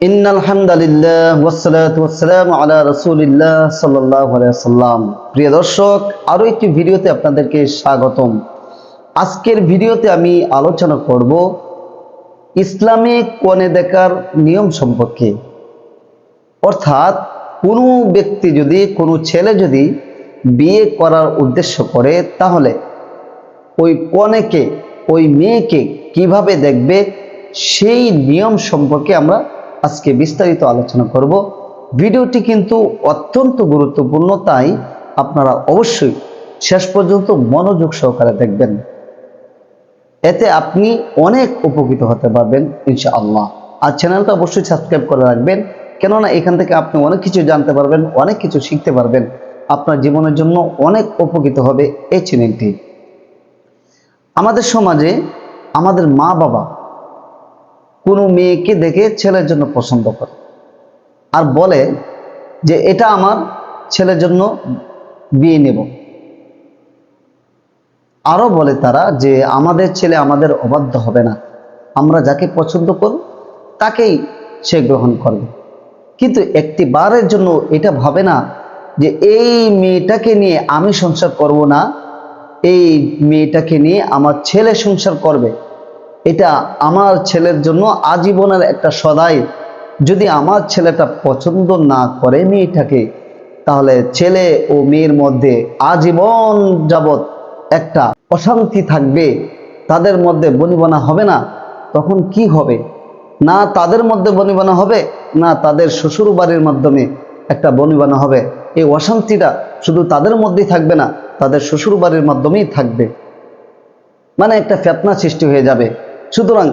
إن الحمد لله والصلاة والسلام على رسول الله صلى الله عليه وسلم প্রিয় দর্শক আরো একটি ভিডিওতে আপনাদেরকে স্বাগতম আজকের ভিডিওতে আমি আলোচনা করব ইসলামে কনে দেখার নিয়ম সম্পর্কে অর্থাৎ কোনো ব্যক্তি যদি কোনো ছেলে যদি বিয়ে করার উদ্দেশ্য করে তাহলে ওই কনেকে ওই মেয়েকে কিভাবে দেখবে সেই নিয়ম সম্পর্কে আমরা আজকে বিস্তারিত আলোচনা করব। ভিডিওটি কিন্তু অত্যন্ত গুরুত্বপূর্ণ, তাই আপনারা অবশ্যই শেষ পর্যন্ত মনোযোগ সহকারে দেখবেন। এতে আপনি অনেক উপকৃত হতে পারবেন, ইনশাআল্লাহ। আর চ্যানেলটা অবশ্যই সাবস্ক্রাইব করে রাখবেন, কেননা এখান থেকে আপনি অনেক কিছু জানতে পারবেন, অনেক কিছু শিখতে পারবেন। আপনার জীবনের জন্য অনেক উপকৃত হবে এই চ্যানেলটি। আমাদের সমাজে আমাদের মা বাবা কোনো মেয়েকে দেখে ছেলের জন্য পছন্দ করে। আর বলে যে, এটা আমার ছেলের জন্য বিয়ে নেব। আরও বলে তারা যে, আমাদের ছেলে আমাদের অবাধ্য হবে না। আমরা যাকে পছন্দ করব, তাকেই সে গ্রহণ করবে। কিন্তু একটি বারের জন্য এটা ভাবে না যে, এই মেয়েটাকে নিয়ে আমি সংসার করব না। এই মেয়েটাকে নিয়ে আমার ছেলে সংসার করবে। এটা আমার ছেলের জন্য আজীবনের একটা সদাই। যদি আমার ছেলেটা পছন্দ না করে মেয়েটাকে, তাহলে ছেলে ও মেয়ের মধ্যে আজীবন যাবৎ একটা অশান্তি থাকবে। তাদের মধ্যে বনিবনা হবে না। তখন কি হবে? না তাদের মধ্যে বনিবনা হবে, না তাদের শ্বশুর বাড়ির মাধ্যমে একটা বনিবনা হবে। এই অশান্তিটা শুধু তাদের মধ্যেই থাকবে না, তাদের শ্বশুর বাড়ির মাধ্যমেই থাকবে। মানে একটা ফেতনা সৃষ্টি হয়ে যাবে। সুতরাং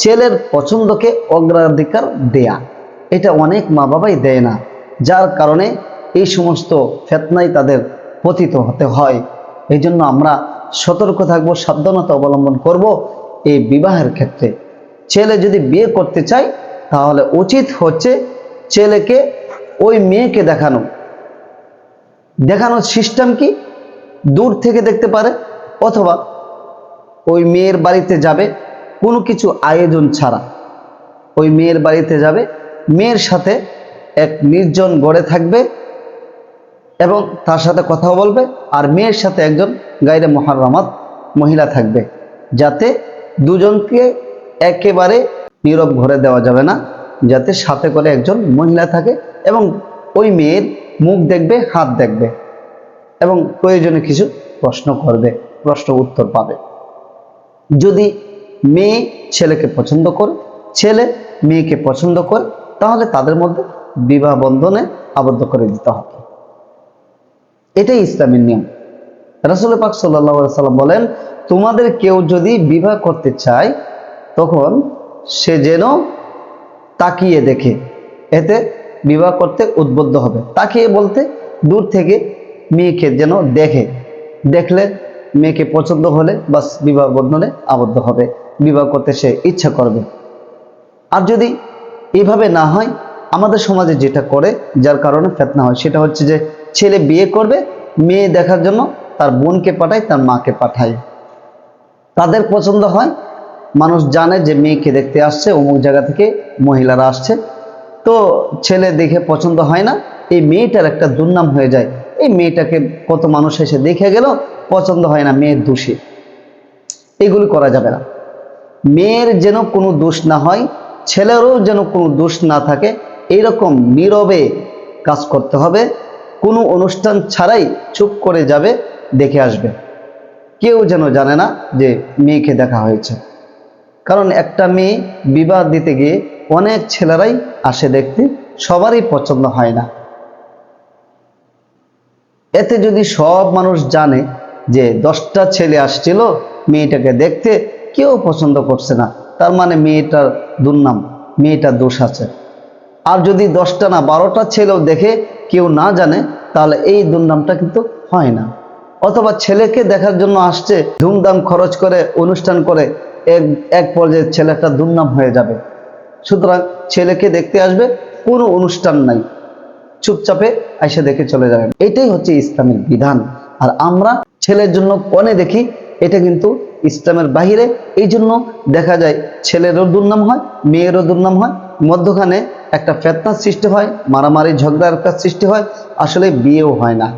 ছেলের পছন্দকে অগ্রাধিকার দেয়া, এটা অনেক মা বাবাই দেয় না, যার কারণে এই সমস্ত ফেতনাই তাদের পতিত হতে হয়। এই জন্য আমরা সতর্ক থাকব, সাবধানতা অবলম্বন করব এই বিবাহের ক্ষেত্রে। ছেলে যদি বিয়ে করতে চায়, তাহলে উচিত হচ্ছে ছেলেকে ওই মেয়েকে দেখানো। দেখানোর সিস্টেম কি? দূর থেকে দেখতে পারে, অথবা ওই মেয়ের বাড়িতে যাবে কোনো কিছু আয়োজন ছাড়া। ওই মেয়ের বাড়িতে যাবে, মেয়ের সাথে এক নির্জন গড়ে থাকবে এবং তার সাথে কথাও বলবে আর মেয়ের সাথে একজন গাইরে মহারামাত মহিলা থাকবে। যাতে দুজনকে একেবারে নীরব ঘরে দেওয়া যাবে না, যাতে সাথে করে একজন মহিলা থাকে এবং ওই মেয়ের মুখ দেখবে, হাত দেখবে এবং প্রয়োজনে কিছু প্রশ্ন করবে, প্রশ্ন উত্তর পাবে। যদি মেয়ে ছেলেকে পছন্দ করে, ছেলে মেয়েকে পছন্দ করে, তাহলে তাদের মধ্যে বিবাহ বন্ধনে আবদ্ধ করে দিতে হবে। এটাই ইসলামের নিয়ম। রাসুল পাক সাল্লাহ সাল্লাম বলেন, তোমাদের কেউ যদি বিবাহ করতে চায়, তখন সে যেন তাকিয়ে দেখে। এতে বিবাহ করতে উদ্বুদ্ধ হবে। তাকিয়ে বলতে দূর থেকে মেয়েকে যেন দেখে। দেখলে মেয়েকে পছন্দ হলে বাস বিবাহ বন্ধনে আবদ্ধ হবে। বিবাহ করতে সে ইচ্ছা করবে। আর যদি এইভাবে না হয়, আমাদের সমাজে যেটা করে, যার কারণে ফেতনা হয়, সেটা হচ্ছে যে ছেলে বিয়ে করবে, মেয়ে দেখার জন্য তার বোনকে পাঠায়, তার মাকে পাঠায়। তাদের পছন্দ হয়, মানুষ জানে যে মেয়েকে দেখতে আসছে, অমুক জায়গা থেকে মহিলারা আসছে। তো ছেলে দেখে পছন্দ হয় না, এই মেয়েটার একটা দুর্নাম হয়ে যায়। এই মেয়েটাকে কত মানুষ এসে দেখে গেল, পছন্দ হয় না মেয়ের দোষী। এগুলি করা যাবে না। মেয়ের যেন কোনো দোষ না হয়, ছেলেরও যেন কোনো দোষ না থাকে, এইরকম নীরবে কাজ করতে হবে। কোনো অনুষ্ঠান ছাড়াই চুপ করে যাবে, দেখে আসবে। কেউ যেন জানে না যে মেয়েকে দেখা হয়েছে। কারণ একটা মেয়ে বিবাহ দিতে গিয়ে অনেক ছেলেরাই আসে দেখতে, সবারই পছন্দ হয় না। এতে যদি সব মানুষ জানে যে দশটা ছেলে আসছিল, মেয়েটাকে দেখতে কেউ পছন্দ করছে না। তার মানে মেয়েটার দুর্নাম, মেয়েটার দোষ আছে। আর যদি দশটা না, বারোটা ছেলেও দেখে কেউ না জানে, তাহলে এই দুর্নামটা কিন্তু হয় না। অথবা ছেলেকে দেখার জন্য আসছে, ধুমধাম খরচ করে অনুষ্ঠান করে এক এক পর্যায়ে ছেলেটা দুর্নাম হয়ে যাবে। সুতরাং ছেলেকে দেখতে আসবে, কোনো অনুষ্ঠান নাই। চুপচাপে এসে দেখে চলে যাবেন এটাই হচ্ছে ইসলামের বিধান। আর আমরা ছেলের জন্য কনে দেখি, এটা কিন্তু ইসলামের বাহিরে এই জন্য দেখা যায় ছেলেরও দুর্নাম হয় মেয়েরও দুর্নাম হয়। মধ্যখানে একটা ফেতনার সৃষ্টি হয়, মারামারি ঝগড়ার কাজ সৃষ্টি হয়, আসলে বিয়েও হয় না।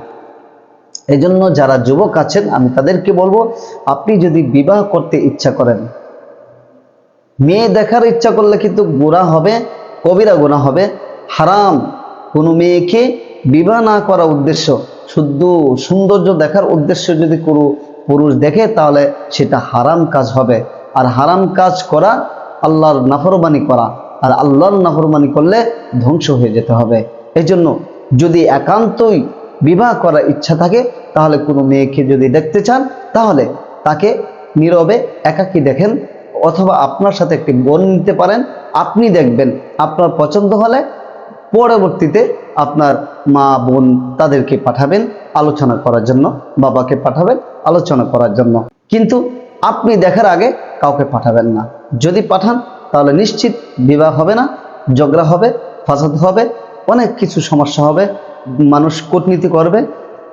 এজন্য যারা যুবক আছেন, আমি তাদেরকে বলব, আপনি যদি বিবাহ করতে ইচ্ছা করেন, মেয়ে দেখার ইচ্ছা করলে কিন্তু গোনা হবে, কবিরা গোনা হবে। হারাম। কোনো মেয়েকে বিবাহ না করা উদ্দেশ্য, শুদ্ধ সৌন্দর্য দেখার উদ্দেশ্য যদি কোনো পুরুষ দেখে, তাহলে সেটা হারাম কাজ হবে। আর হারাম কাজ করা আল্লাহর নাফরমানি করা। আর আল্লাহর নাফরমানি করলে ধ্বংস হয়ে যেতে হবে। এই জন্য যদি একান্তই বিবাহ করার ইচ্ছা থাকে, তাহলে কোনো মেয়েকে যদি দেখতে চান, তাহলে তাকে নীরবে একাকী দেখেন, অথবা আপনার সাথে একটি বোন নিতে পারেন। আপনি দেখবেন আপনার পছন্দ হলে পরবর্তীতে আপনার মা, বোন তাদেরকে পাঠাবেন আলোচনা করার জন্য, বাবাকে পাঠাবেন। আলোচনা করার জন্য। কিন্তু আপনি দেখার আগে কাউকে পাঠাবেন না। যদি পাঠান, তাহলে নিশ্চিত বিবাহ হবে না, ঝগড়া হবে, ফাসাদ হবে, অনেক কিছু সমস্যা হবে। মানুষ কূটনীতি করবে,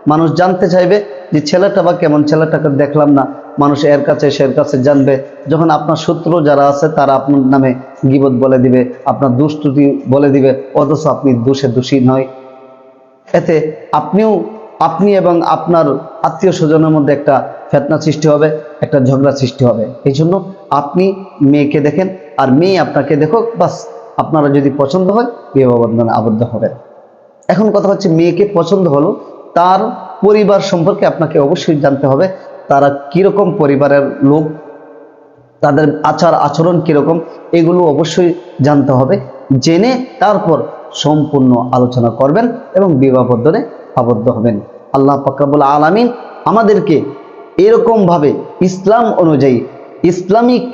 মানুষ জানতে চাইবে যে ছেলেটা বা কেমন ছেলেটাকে দেখলাম না। মানুষ এর কাছে, সের কাছে জানবে। যখন আপনার শত্রু যারা আছে, তারা আপনার নামে গিবত বলে দিবে, আপনার দুষ্টুটি বলে দিবে। অথচ আপনি দোষে দোষী নয়। এতে আপনিও আপনি এবং আপনার আত্মীয় স্বজনের মধ্যে একটা ফেতনা সৃষ্টি হবে, একটা ঝগড়া সৃষ্টি হবে। এই জন্য আপনি মেয়েকে দেখেন, আর মেয়ে আপনাকে দেখুক, বাস আপনারা যদি পছন্দ হয় বিবাহ বন্ধনে আবদ্ধ হবেন। এখন কথা হচ্ছে, মেয়েকে পছন্দ হলো, তার পরিবার সম্পর্কে আপনাকে অবশ্যই জানতে হবে, তারা কীরকম পরিবারের লোক, তাদের আচার আচরণ কীরকম, এগুলো অবশ্যই জানতে হবে। জেনে তারপর সম্পূর্ণ আলোচনা করবেন এবং বিবাহ বন্ধনে আবদ্ধ হবেন। আল্লাহ পাকাবুল আলামিন আমাদেরকে এরকমভাবে ইসলাম অনুযায়ী ইসলামিক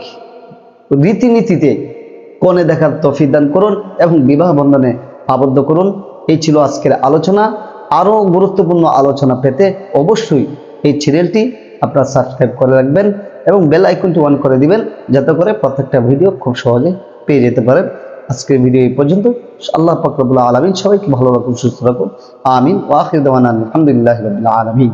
রীতিনীতিতে কনে দেখার তফিক দান করুন এবং বিবাহ বন্ধনে আবদ্ধ করুন। এই ছিল আজকের আলোচনা। আরও গুরুত্বপূর্ণ আলোচনা পেতে অবশ্যই এই চ্যানেলটি আপনারা সাবস্ক্রাইব করে রাখবেন এবং বেল আইকনটি অন করে দিবেন, যাতে করে প্রত্যেকটা ভিডিও খুব সহজে পেয়ে যেতে পারেন। আজকের ভিডিও এই পর্যন্ত। আল্লাহ পাকরবুল্লাহ আলমিন সবাইকে ভালো রাখুন, সুস্থ রাখুন। আমিন। ওয়াহিদ আলহামদুলিল্লাহ আলমিন।